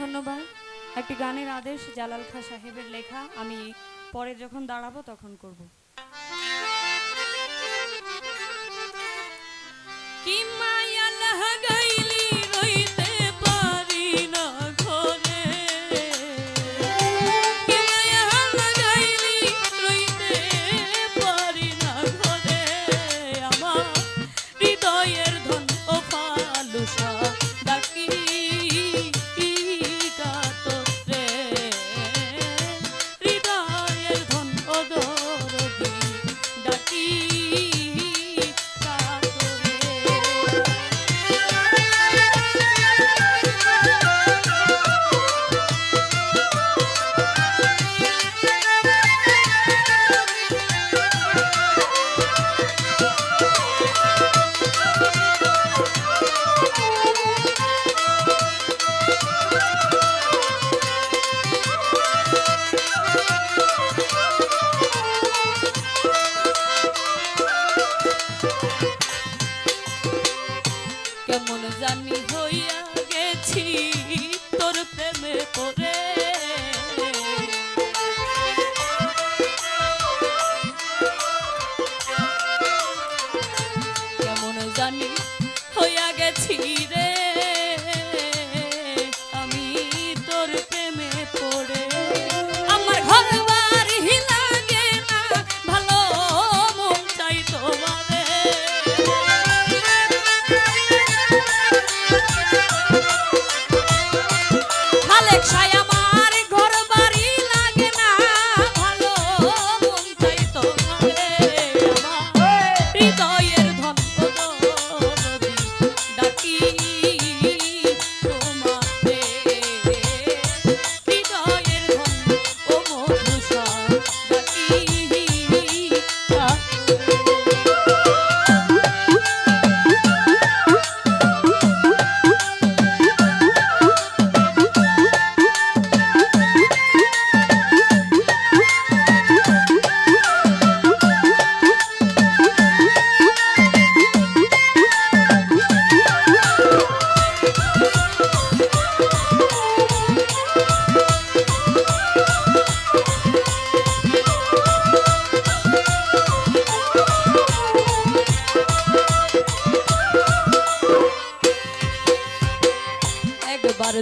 ধন্যবাদ। একটি গানের আদেশ জালাল খা সাহেবের লেখা, আমি পরে যখন দাঁড়াবো তখন করব। কি মায়া গইল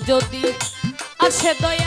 যদি আসে দয়া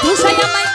সাধু সাই আমার